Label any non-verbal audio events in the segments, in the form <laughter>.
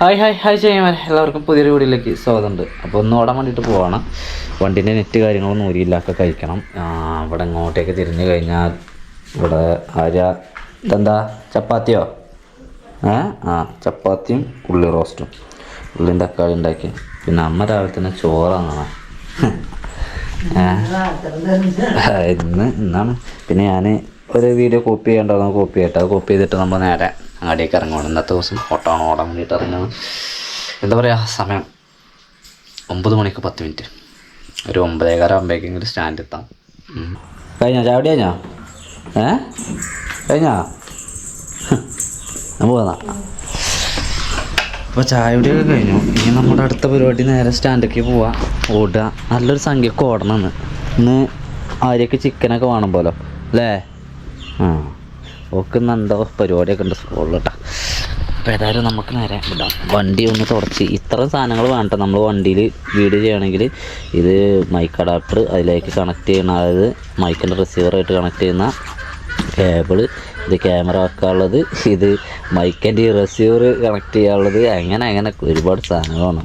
Hi hi hi ചെയ്യാൻ എല്ലാവർക്കും പുതിയൊരു വീഡിയോയിലേക്ക് സ്വാഗതമുണ്ട്. അപ്പോൾ ഒന്ന് ഓടാൻ വേണ്ടിയിട്ട് പോവാണ്. വണ്ടീന്റെ നെറ്റ് കാര്യങ്ങളൊന്നും ഊരിയില്ലാക്കെ കഴിക്കണം. ഇവിടെ ഇങ്ങോട്ടേക്ക് തിരിഞ്ഞു കഴിഞ്ഞാൽ ഇവിടെ ആര്യ ഇതെന്താ? ചപ്പാത്തിയോ? ഏ? ആ ചപ്പാത്തിയും ഉള്ളി റോസ്റ്റും ഉള്ളിയും തക്കാളി ഉണ്ടാക്കി. പിന്നെ അമ്മ രാവിലെ തന്നെ ചോറാണ് ഇന്ന് ഇന്നാണ്. പിന്നെ ഞാൻ ഒരു വീഡിയോ കോപ്പി ചെയ്യേണ്ടത് കോപ്പി ചെയ്യട്ടെ അത് കോപ്പി ചെയ്തിട്ട് നമ്മൾ നേരെ അങ്ങാടിയേക്ക് ഇറങ്ങുകയാണ് ഇന്നത്തെ ദിവസം ഓട്ടമാണ് ഓടാൻ വേണ്ടിയിട്ട് ഇറങ്ങുന്നത്. എന്താ പറയുക സമയം ഒമ്പത് മണിക്ക് പത്ത് മിനിറ്റ്. ഒരു ഒമ്പതേകാരം ആകുമ്പോഴേക്കെങ്കിലും സ്റ്റാൻഡ് എത്താം. കഴിഞ്ഞാ? ചാവടി കഴിഞ്ഞാ? ഏ? കഴിഞ്ഞാ? ഞാൻ പോകാം അപ്പോൾ ചായയുടെയൊക്കെ കഴിഞ്ഞു. ഇനി നമ്മുടെ അടുത്ത പരിപാടി നേരെ സ്റ്റാൻഡിലേക്ക് പോവാം. ഓടുക. നല്ലൊരു സംഖ്യക്ക് ഓടണമെന്ന് ഇന്ന്. ആര്യക്ക് ചിക്കനൊക്കെ വേണം പോലോ. അല്ലേ? ആ. ഓക്ക് ഇന്ന് എന്തോ പരിപാടിയൊക്കെ ഉണ്ട്. സ്കൂളിൽ കേട്ടോ അപ്പോൾ ഏതായാലും നമുക്ക് നേരെ വിടാം. വണ്ടി ഒന്ന് തുടച്ച്. ഇത്ര സാധനങ്ങൾ വേണ്ട. നമ്മൾ വണ്ടിയിൽ വീഡിയോ ചെയ്യണമെങ്കിൽ ഇത് മൈക്ക് അഡാപ്റ്റർ അതിലേക്ക് കണക്ട് ചെയ്യണം അതായത് മൈക്കിന്റെ റിസീവറായിട്ട് കണക്ട് ചെയ്യുന്ന കേബിൾ ഇത് ക്യാമറ വെക്കാനുള്ളത് ഇത് മൈക്കിന്റെ റിസീവർ കണക്ട് ചെയ്യാനുള്ളത് അങ്ങനെ അങ്ങനെ ഒരുപാട് സാധനങ്ങളാണ്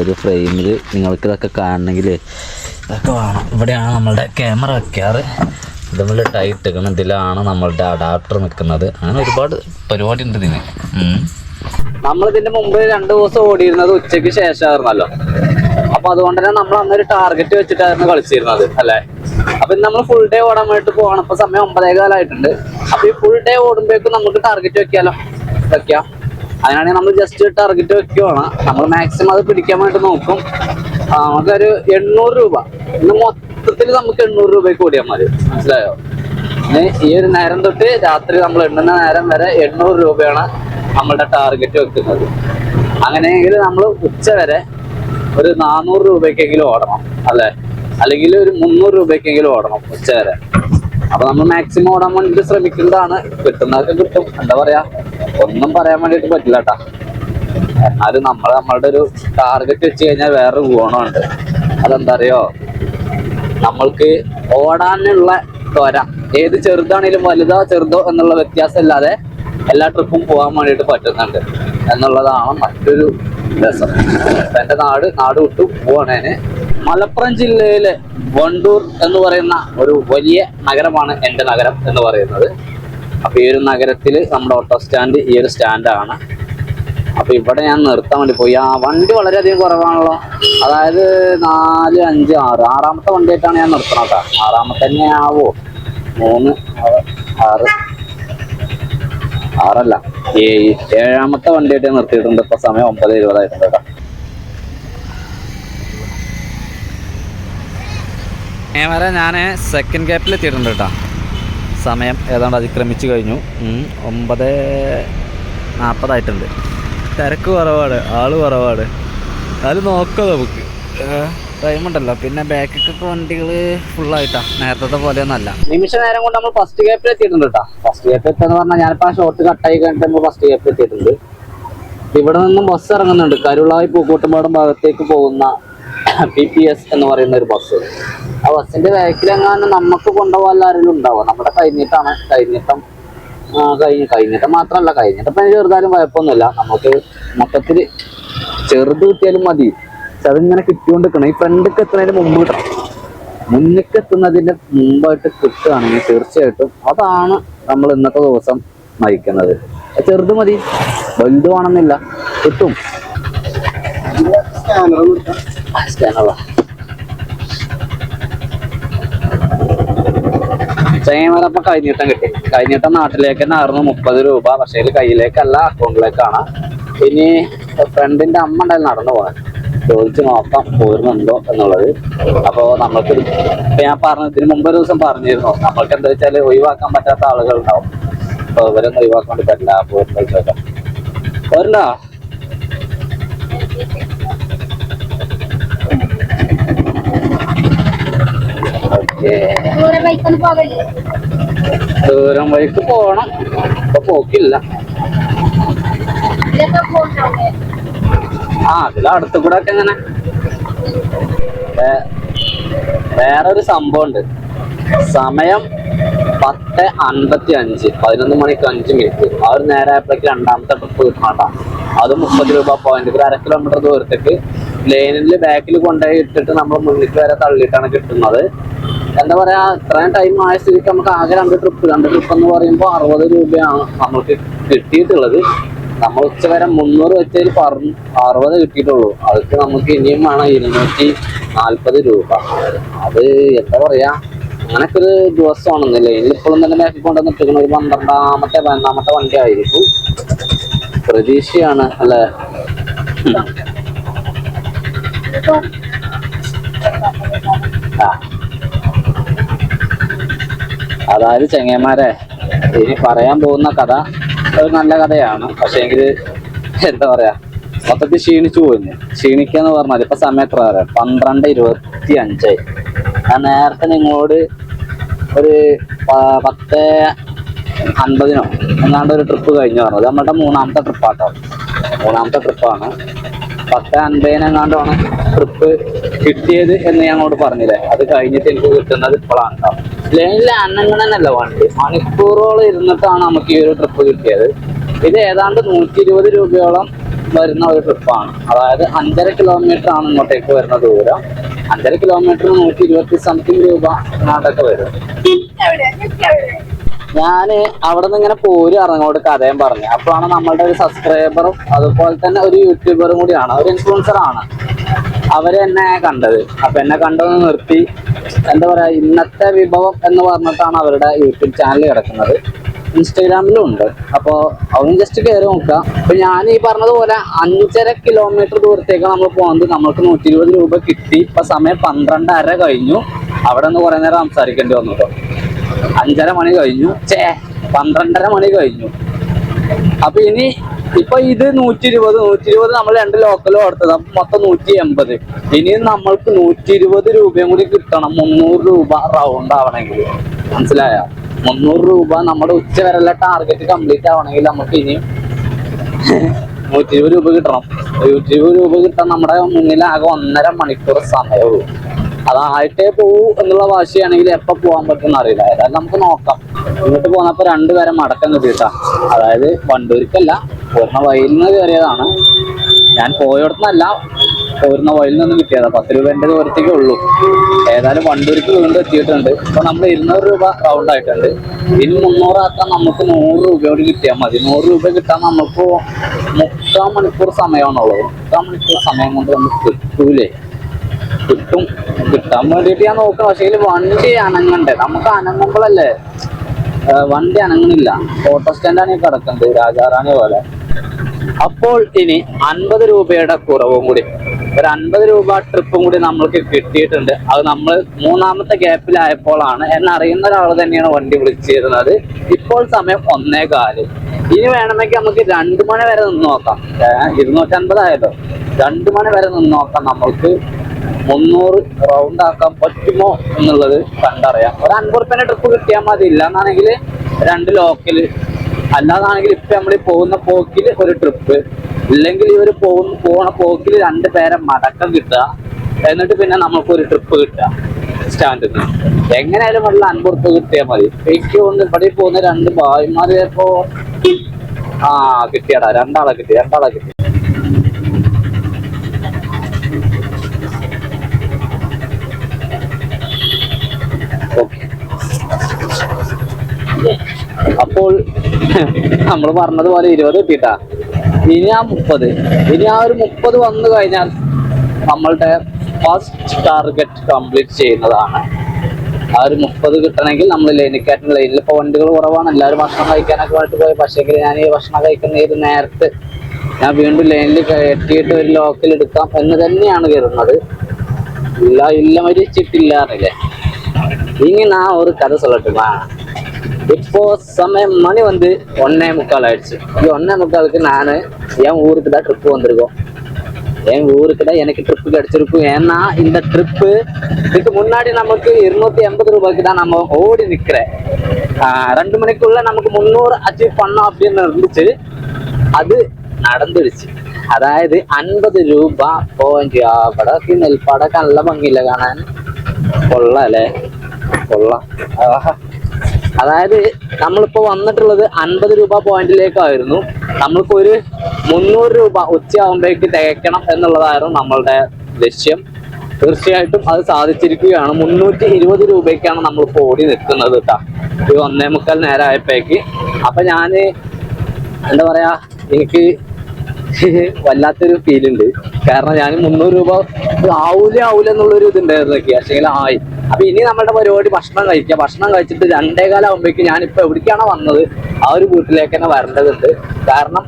ഒരു ഫ്രെയിമിൽ നിങ്ങൾക്കിതൊക്കെ കാണണമെങ്കിൽ ഇതൊക്കെ വേണം. ഇവിടെയാണ് നമ്മളുടെ ക്യാമറ വെക്കാറ്. ഇത് നമ്മൾ ടൈറ്റ് ഇട്ടേക്കണം ഇതിലാണ് നമ്മളുടെ അഡാപ്റ്റർ നിൽക്കുന്നത്. അങ്ങനെ ഒരുപാട് പരിപാടി ഉണ്ട് ഇതിന് നമ്മൾ ഇതിന്റെ മുമ്പ് രണ്ട് ദിവസം ഓടിയിരുന്നത് ഉച്ചയ്ക്ക് ശേഷമായിരുന്നല്ലോ. അപ്പൊ അതുകൊണ്ട് തന്നെ നമ്മൾ അന്നൊരു ടാർഗറ്റ് വെച്ചിട്ടായിരുന്നു കളിച്ചിരുന്നത് അല്ലേ? അപ്പൊ നമ്മൾ ഫുൾ ഡേ ഓടാൻ വേണ്ടിട്ട് പോകണം ഇപ്പൊ സമയം ഒമ്പതേ കാലമായിട്ടുണ്ട് അപ്പൊ ഈ ഫുൾ ഡേ ഓടുമ്പോഴേക്കും നമുക്ക് ടാർഗറ്റ് വെക്കാലോ? വെക്കാം. അതിനാണെങ്കിൽ നമ്മൾ ജസ്റ്റ് ടാർഗറ്റ് വെക്കുവാണ്. നമ്മൾ മാക്സിമം അത് പിടിക്കാൻ വേണ്ടി നോക്കും. നമുക്കൊരു എണ്ണൂറ് രൂപ. ഇന്ന് മൊത്തത്തിൽ നമുക്ക് എണ്ണൂറ് രൂപയ്ക്ക് ഓടിയാൽ മതി. മനസ്സിലായോ? ഈ ഒരു നേരം തൊട്ട് രാത്രി നമ്മൾ എണ്ണുന്ന നേരം വരെ എണ്ണൂറ് രൂപയാണ് നമ്മളുടെ ടാർഗറ്റ് വെക്കുന്നത്. അങ്ങനെയെങ്കിൽ നമ്മൾ ഉച്ച വരെ ഒരു നാനൂറ് രൂപയ്ക്കെങ്കിലും ഓടണം അല്ലേ? അല്ലെങ്കിൽ ഒരു മുന്നൂറ് രൂപയ്ക്കെങ്കിലും ഓടണം ഉച്ച വരെ. അപ്പൊ നമ്മൾ മാക്സിമം ഓടാൻ വേണ്ടിട്ട് ശ്രമിക്കുന്നതാണ്. കിട്ടുന്നതൊക്കെ കിട്ടും. എന്താ പറയാ? ഒന്നും പറയാൻ വേണ്ടിട്ട് പറ്റില്ല കേട്ടാ എന്നാലും നമ്മൾ നമ്മളുടെ ഒരു ടാർഗറ്റ് വെച്ച് കഴിഞ്ഞാൽ വേറൊരു ഗുണമുണ്ട്. അതെന്താ അറിയോ? നമ്മൾക്ക് ഓടാനുള്ള ത്വര. ഏത് ചെറുതാണേലും വലുതോ ചെറുതോ എന്നുള്ള വ്യത്യാസം ഇല്ലാതെ എല്ലാ ട്രിപ്പും പോകാൻ വേണ്ടിയിട്ട് പറ്റുന്നുണ്ട്. എന്നുള്ളതാണ് മറ്റൊരു രസം. എന്റെ നാട് നാട് വിട്ടു പോവാണേന് മലപ്പുറം ജില്ലയിലെ വണ്ടൂർ എന്ന് പറയുന്ന ഒരു വലിയ നഗരമാണ് എന്റെ നഗരം എന്ന് പറയുന്നത്. അപ്പൊ ഈ ഒരു നഗരത്തിൽ നമ്മുടെ ഓട്ടോ സ്റ്റാൻഡ് ഈ ഒരു സ്റ്റാൻഡാണ്. അപ്പൊ ഇവിടെ ഞാൻ നിർത്താൻ വേണ്ടി പോയി. ആ വണ്ടി വളരെയധികം കുറവാണല്ലോ. അതായത് നാല് അഞ്ച് ആറ്. ആറാമത്തെ വണ്ടിയായിട്ടാണ് ഞാൻ നിർത്തണം കേട്ടോ. ആറാമത്തെ തന്നെ ആവോ? മൂന്ന് ആറ്, ആറ്. ആറല്ല. ഈ ഏഴാമത്തെ വണ്ടിയായിട്ട് ഞാൻ നിർത്തിയിട്ടുണ്ട്. ഇപ്പൊ സമയം ഒമ്പത് ഇരുപതായിട്ടുണ്ട് കേട്ടോ. ക്യാമറ ഞാൻ സെക്കൻഡ് ഗ്യാപ്പിൽ എത്തിയിട്ടുണ്ട് കേട്ടോ. സമയം ഏതാണ്ട് അതിക്രമിച്ചു കഴിഞ്ഞു. ഒമ്പത് നാൽപ്പതായിട്ടുണ്ട് തിരക്ക് കുറവാണ് ആൾ കുറവാണ്. അത് നോക്കാം നമുക്ക്. ടൈം ഉണ്ടല്ലോ. പിന്നെ ബാക്കിക്കൊക്കെ വണ്ടികൾ ഫുള്ളായിട്ടാ നേരത്തെ പോലെയൊന്നല്ല നിമിഷ നേരം കൊണ്ട് നമ്മൾ ഫസ്റ്റ് ഗ്യാപ്പിൽ എത്തിയിട്ടുണ്ട് കേട്ടോ ഫസ്റ്റ് ഗ്യാപ്പിൽ എത്തുക പറഞ്ഞാൽ ഞാനിപ്പോൾ ആ ഷോർട്ട് കട്ടായി കഴിഞ്ഞിട്ട് നമ്മൾ ഫസ്റ്റ് ഗ്യാപ്പിൽ എത്തിയിട്ടുണ്ട്. ഇവിടെ നിന്നും ബസ് ഇറങ്ങുന്നുണ്ട്. കരുളായി പൂക്കോട്ടുംപാടം ഭാഗത്തേക്ക് പോകുന്ന പി പി എസ് എന്ന് പറയുന്ന ഒരു ബസ് ആ ബസ്സിന്റെ ബാക്കിലെങ്ങാനും നമുക്ക് കൊണ്ടുപോകാൻ ആരെങ്കിലും ഉണ്ടാവുക നമ്മുടെ കൈനീട്ടാണ് കൈനീട്ടം കഴിഞ്ഞ കഴിഞ്ഞിട്ട് മാത്രമല്ല കഴിഞ്ഞിട്ട് ഇപ്പം ചെറുതാലും കുഴപ്പമൊന്നുമില്ല. നമുക്ക് മൊത്തത്തിൽ ചെറുത് കിട്ടിയാലും മതി. പക്ഷെ അതിങ്ങനെ കിട്ടിക്കൊണ്ടിരിക്കണം. ഈ ഫ്രണ്ടിക്ക് എത്തുന്നതിന് മുമ്പ് കിട്ടണം മുന്നിക്ക് എത്തുന്നതിന്റെ മുമ്പായിട്ട് കിട്ടുകയാണെങ്കിൽ തീർച്ചയായിട്ടും അതാണ് നമ്മൾ ഇന്നത്തെ ദിവസം നയിക്കുന്നത്. ചെറുത് മതി. വലുത് വേണമെന്നില്ല. കിട്ടും. സ്കാനറാ ചങ്ങന്മാരപ്പൊ കഴിഞ്ഞിട്ടം കിട്ടി. കഴിഞ്ഞിട്ട നാട്ടിലേക്ക് തന്നെ ആയിരുന്നു മുപ്പത് രൂപ. പക്ഷേ കയ്യിലേക്കല്ല അക്കൗണ്ടിലേക്കാണ് ഇനി ഫ്രണ്ടിന്റെ അമ്മ ഉണ്ടായാലും നടന്നു പോകാൻ. ചോദിച്ചു നോക്കാം പോരുന്നുണ്ടോ എന്നുള്ളത്. അപ്പോ നമ്മൾക്ക് ഞാൻ പറഞ്ഞു ഇതിന് മുമ്പ് ഒരു ദിവസം പറഞ്ഞിരുന്നു. നമ്മൾക്ക് എന്താ വെച്ചാൽ ഒഴിവാക്കാൻ പറ്റാത്ത ആളുകൾ ഉണ്ടാവും അപ്പൊ ഇവരൊന്നും ഒഴിവാക്കാൻ പറ്റില്ല. പോരുന്ന പോരണ്ടോ ഓക്കേ ദൂരെ വഴിക്ക് പോകണം ഇപ്പൊ പോക്കില്ല. ആ അതിൽ അടുത്ത കൂടെ ഒക്കെ ഇങ്ങനെ. വേ- വേറൊരു സംഭവം ഉണ്ട് സമയം പത്ത് അൻപത്തി അഞ്ച് പതിനൊന്ന് മണിക്ക് അഞ്ച് മിനിറ്റ്. ആ ഒരു നേരെ ആയപ്പോഴേക്ക് രണ്ടാമത്തെ ട്രിപ്പ് കിട്ടണട്ടാ. അത് മുപ്പത് രൂപ പോയിന്റ് ഒരു അര കിലോമീറ്റർ ദൂരത്തേക്ക്. ലൈനിൽ ബാക്കിൽ കൊണ്ടുപോയി ഇട്ടിട്ട് നമ്മൾ മുന്നിട്ട് വരെ തള്ളിയിട്ടാണ് കിട്ടുന്നത്. എന്താ പറയാ ഇത്രയും ടൈം ആയ സ്ഥിതിക്ക് നമുക്ക് ആകെ രണ്ട് ട്രിപ്പ് രണ്ട് ട്രിപ്പ് എന്ന് പറയുമ്പോൾ അറുപത് രൂപയാണ് നമുക്ക് കിട്ടിയിട്ടുള്ളത്. നമ്മൾ ഉച്ച വരെ മുന്നൂറ് വെച്ചതിൽ പറഞ്ഞു അറുപത് കിട്ടിയിട്ടുള്ളൂ. അതൊക്കെ നമുക്ക് ഇനിയും വേണം ഇരുന്നൂറ്റി നാൽപ്പത് രൂപ. അത് എന്താ പറയാ അങ്ങനൊക്കെ ഒരു ദിവസമാണ് ലൈനിൽ ഇപ്പോഴും തന്നെ ബാക്കിൽ കൊണ്ടുവന്നിട്ടിരിക്കുന്ന ഒരു പന്ത്രണ്ടാമത്തെ പതിനൊന്നാമത്തെ വണ്ടി ആയിരിക്കും. പ്രതീക്ഷയാണ് അല്ലെ? ആ. അതായത് ചെങ്ങന്മാരെ ഇനി പറയാൻ പോകുന്ന കഥ ഒരു നല്ല കഥയാണ്. പക്ഷേ എങ്കിൽ എന്താ പറയാ മൊത്തത്തിൽ ക്ഷീണിച്ചു പോയിന് ക്ഷീണിക്കുക എന്ന് പറഞ്ഞാൽ ഇപ്പൊ സമയം എത്ര പറയാം? പന്ത്രണ്ട് ഇരുപത്തി അഞ്ചായി ഞാൻ നേരത്തെ നിങ്ങളോട് ഒരു പത്ത് അൻപതിനോ എന്നാണ്ട് ഒരു ട്രിപ്പ് കഴിഞ്ഞു പറഞ്ഞത് നമ്മളുടെ മൂന്നാമത്തെ ട്രിപ്പാട്ടോ മൂന്നാമത്തെ ട്രിപ്പാണ് പത്ത് അൻപതിനെങ്ങാണ്ടാണ് ട്രിപ്പ് കിട്ടിയത് എന്ന് ഞാൻ അങ്ങോട്ട് പറഞ്ഞില്ലേ? അത് കഴിഞ്ഞിട്ട് എനിക്ക് കിട്ടുന്നത് ഇപ്പോഴാണ് കേട്ടോ ലൈനിൽ അന്നങ്ങനല്ല വണ്ടി. മണിക്കൂറോളം ഇരുന്നിട്ടാണ് നമുക്ക് ഈ ഒരു ട്രിപ്പ് കിട്ടിയത്. ഇത് ഏതാണ്ട് നൂറ്റി ഇരുപത് രൂപയോളം വരുന്ന ഒരു ട്രിപ്പാണ് അതായത് അഞ്ചര കിലോമീറ്റർ ആണ് ഇങ്ങോട്ടേക്ക് വരുന്ന ദൂരം. അഞ്ചര കിലോമീറ്ററിന് നൂറ്റി ഇരുപത്തി സംതിങ് രൂപ അങ്ങോട്ടൊക്കെ വരും. ഞാൻ അവിടെ നിന്ന് ഇങ്ങനെ പോരും അറിഞ്ഞോട് കഥയും പറഞ്ഞു. അപ്പോഴാണ് നമ്മളുടെ ഒരു സബ്സ്ക്രൈബറും അതുപോലെ തന്നെ ഒരു യൂട്യൂബറും കൂടിയാണ്. ഒരു ഇൻഫ്ലുവൻസർ ആണ്. അവർ എന്നെ കണ്ടത്. അപ്പൊ എന്നെ കണ്ടത് നിർത്തി. എന്താ പറയാ ഇന്നത്തെ വിഭവം എന്ന് പറഞ്ഞിട്ടാണ് അവരുടെ യൂട്യൂബ് ചാനൽ കിടക്കുന്നത്. ഇൻസ്റ്റാഗ്രാമിലും ഉണ്ട്. അപ്പോൾ അവനും ജസ്റ്റ് കയറി നോക്കുക. അപ്പൊ ഞാൻ ഈ പറഞ്ഞതുപോലെ അഞ്ചര കിലോമീറ്റർ ദൂരത്തേക്ക് നമ്മൾ പോകുന്നത് നമ്മൾക്ക് നൂറ്റി ഇരുപത് രൂപ കിട്ടി. ഇപ്പൊ സമയം പന്ത്രണ്ടര കഴിഞ്ഞു. അവിടെ നിന്ന് കുറെ നേരം സംസാരിക്കേണ്ടി വന്നു അഞ്ചര മണി കഴിഞ്ഞു. ചേ പന്ത്രണ്ടര മണി കഴിഞ്ഞു. അപ്പൊ ഇനി ഇപ്പൊ ഇത് നൂറ്റി ഇരുപത് നൂറ്റി ഇരുപത് നമ്മൾ രണ്ട് ലോക്കലും കൊടുത്തത്. അപ്പൊ മൊത്തം നൂറ്റി എൺപത് ഇനിയും നമ്മൾക്ക് നൂറ്റി ഇരുപത് രൂപയും കൂടി കിട്ടണം. മുന്നൂറ് രൂപ റൗണ്ട് ആവണമെങ്കിൽ. മനസ്സിലായ? മുന്നൂറ് രൂപ നമ്മുടെ ഉച്ച വരെയുള്ള ടാർഗറ്റ് കംപ്ലീറ്റ് ആവണമെങ്കിൽ നമുക്ക് ഇനിയും നൂറ്റി ഇരുപത് രൂപ കിട്ടണം. നൂറ്റി ഇരുപത് രൂപ കിട്ടാൻ നമ്മുടെ മുന്നിൽ ആകെ ഒന്നര മണിക്കൂർ സമയമുള്ളൂ. അതായിട്ടേ പോവൂ എന്നുള്ള വാശിയാണെങ്കിൽ എപ്പോ പോകാൻ പറ്റുമെന്ന് അറിയില്ല. ഏതായാലും നമുക്ക് നോക്കാം. ഇങ്ങോട്ട് പോന്നപ്പോ രണ്ടുപേരെ മടക്കം കിട്ടിയിട്ടാ അതായത് വണ്ടൂർക്കല്ല പൂർണ വഴിയിൽ നിന്ന് കയറിയതാണ്. ഞാൻ പോയിടത്തുനിന്നല്ല പോരുന്ന വഴിയിൽ നിന്ന് കിട്ടിയതാ. പത്ത് രൂപേന്റെ ദൂരത്തേക്കേ ഉള്ളൂ. ഏതായാലും വണ്ടൂർക്ക് വീണ്ടും എത്തിയിട്ടുണ്ട്. ഇപ്പൊ നമ്മൾ ഇരുന്നൂറ് രൂപ റൗണ്ട് ആയിട്ടുണ്ട്. ഇനി മുന്നൂറാക്കാൻ നമുക്ക് നൂറ് രൂപ കൂടി കിട്ടിയാൽ മതി. നൂറ് രൂപ കിട്ടാൻ നമുക്ക് മുക്കാൽ മണിക്കൂർ സമയമാണുള്ളത്. മുക്കാൽ മണിക്കൂർ സമയം കൊണ്ട് നമുക്ക് കിട്ടൂലേ? കിട്ടും. കിട്ടാൻ വേണ്ടിയിട്ട് ഞാൻ നോക്കണം പക്ഷേ വണ്ടി അനങ്ങണ്ടേ? നമുക്ക് അനങ്ങുമ്പോഴല്ലേ? വണ്ടി അനങ്ങണില്ല. ഓട്ടോ സ്റ്റാൻഡാണ് ഈ കിടക്കുന്നത് രാജാറാണി പോലെ. അപ്പോൾ ഇനി അൻപത് രൂപയുടെ കുറവും കൂടി. ഒരു അൻപത് രൂപ ട്രിപ്പും കൂടി നമ്മൾക്ക് കിട്ടിയിട്ടുണ്ട്. അത് നമ്മൾ മൂന്നാമത്തെ ഗ്യാപ്പിലായപ്പോഴാണ് എന്നറിയുന്ന ഒരാൾ തന്നെയാണ് വണ്ടി വിളിച്ചിരുന്നത്. ഇപ്പോൾ സമയം ഒന്നേ കാൽ. ഇനി വേണമെങ്കിൽ നമുക്ക് രണ്ടു മണി വരെ നിന്ന് നോക്കാം. ഇരുന്നൂറ്റൻപതായല്ലോ. രണ്ടു മണി വരെ നിന്ന് നോക്കാം നമ്മൾക്ക്. മുന്നൂറ് റൗണ്ട് ആക്കാൻ പറ്റുമോ എന്നുള്ളത് കണ്ടറിയാം. ഒരു അൻപത് റുപ്യ ട്രിപ്പ് കിട്ടിയാൽ മതി. ഇല്ലാന്നാണെങ്കിൽ രണ്ട് ലോക്കൽ അല്ലാതാണെങ്കിൽ ഇപ്പൊ നമ്മൾ പോകുന്ന പോക്കിൽ ഒരു ട്രിപ്പ് ഇല്ലെങ്കിൽ ഇവർ പോകുന്ന പോണ പോക്കിൽ രണ്ട് പേരെ മടക്കം കിട്ടുക. എന്നിട്ട് പിന്നെ നമുക്ക് ഒരു ട്രിപ്പ് കിട്ടുക. സ്റ്റാൻഡിൽ നിന്ന് എങ്ങനെയായാലും അൻപത് റുപ്യ കിട്ടിയാൽ മതി. എനിക്ക് തോന്നുന്നു ഇവിടെ പോകുന്ന രണ്ട് ഭായിമാർ ചിലപ്പോ ആ കിട്ടിയടാ. രണ്ടാളെ കിട്ടി രണ്ടാളെ കിട്ടി ഓക്കെ അപ്പോൾ <laughs> നമ്മൾ പറഞ്ഞതുപോലെ ഇരുപത് എത്തിയിട്ടാ. ഇനി ആ മുപ്പത്. ഇനി ആ ഒരു മുപ്പത് വന്നു കഴിഞ്ഞാൽ നമ്മളുടെ ഫസ്റ്റ് ടാർഗറ്റ് കംപ്ലീറ്റ് ചെയ്യുന്നതാണ്. ആ ഒരു മുപ്പത് കിട്ടണമെങ്കിൽ നമ്മൾ ലൈനിക്കാറ്റും ലൈനിൽ ഇപ്പോൾ വണ്ടികൾ കുറവാണ്. എല്ലാവരും ഭക്ഷണം കഴിക്കാനൊക്കെ വേണ്ടി പോയി. പക്ഷേ ഞാൻ ഈ ഭക്ഷണം കഴിക്കുന്ന ഇത് നേരത്തെ ഞാൻ വീണ്ടും ലൈനിൽ കയറ്റിയിട്ട് ഒരു ലോക്കിൽ എടുക്കാം എന്ന് തന്നെയാണ് കരുതുന്നത്. ഇല്ല ഇല്ല മരിച്ചിട്ടില്ല അറിയില്ലേ ഇങ്ങനെ ആ ഒരു കഥ സൊല്ലട്ടുമാണ് இப்போ சமயம் மணி வந்து ஒன்னே முக்கால் ஆயிடுச்சு இந்த ஒன்னே முக்காலுக்கு நான் என் ஊருக்கு தான் ட்ரிப்பு வந்திருக்கோம் என் ஊருக்கு தான் எனக்கு ட்ரிப்பு கிடைச்சிருக்கும் ஏன்னா இந்த ட்ரிப்பு இதுக்கு முன்னாடி நமக்கு இருநூத்தி எண்பது ரூபாய்க்கு தான் நம்ம ஓடி நிக்கிறேன் ஆஹ் ரெண்டு மணிக்குள்ள நமக்கு முந்நூறு அச்சீவ் பண்ணோம் அப்படின்னு இருந்துச்சு அது നടന്നിടിച്ച് അതായത് അൻപത് രൂപ പോയിന്റ് അവിടെ നെൽപ്പാടൊക്കെ നല്ല ഭംഗിയില്ല കാണാൻ കൊള്ളാല്ലേ കൊള്ളാം ആഹാ. അതായത് നമ്മളിപ്പോ വന്നിട്ടുള്ളത് അൻപത് രൂപ പോയിന്റിലേക്കായിരുന്നു. നമ്മൾക്ക് ഒരു മുന്നൂറ് രൂപ ഉച്ചയാകുമ്പോഴേക്ക് തികയ്ക്കണം എന്നുള്ളതായിരുന്നു നമ്മളുടെ ലക്ഷ്യം. തീർച്ചയായിട്ടും അത് സാധിച്ചിരിക്കുകയാണ്. മുന്നൂറ്റി ഇരുപത് രൂപയ്ക്കാണ് നമ്മൾ ഇപ്പോൾ ഓടി നിൽക്കുന്നത് കേട്ടോ ഈ ഒന്നേ മുക്കാൽ നേരമായപ്പോഴേക്ക്. അപ്പൊ ഞാൻ എന്താ പറയാ എനിക്ക് വല്ലാത്തൊരു ഫീൽ ഉണ്ട്. കാരണം ഞാൻ മുന്നൂറ് രൂപ ആവൂല ആവൂല എന്നുള്ളൊരു ഇതുണ്ടായിരുന്നു പക്ഷേ ആയി. അപ്പൊ ഇനി നമ്മളുടെ പരിപാടി ഭക്ഷണം കഴിക്കുക ഭക്ഷണം കഴിച്ചിട്ട് രണ്ടേകാലം ആകുമ്പോഴേക്ക് ഞാനിപ്പോ എവിടേക്കാണോ വന്നത് ആ ഒരു വീട്ടിലേക്ക് തന്നെ വരേണ്ടതുണ്ട്. കാരണം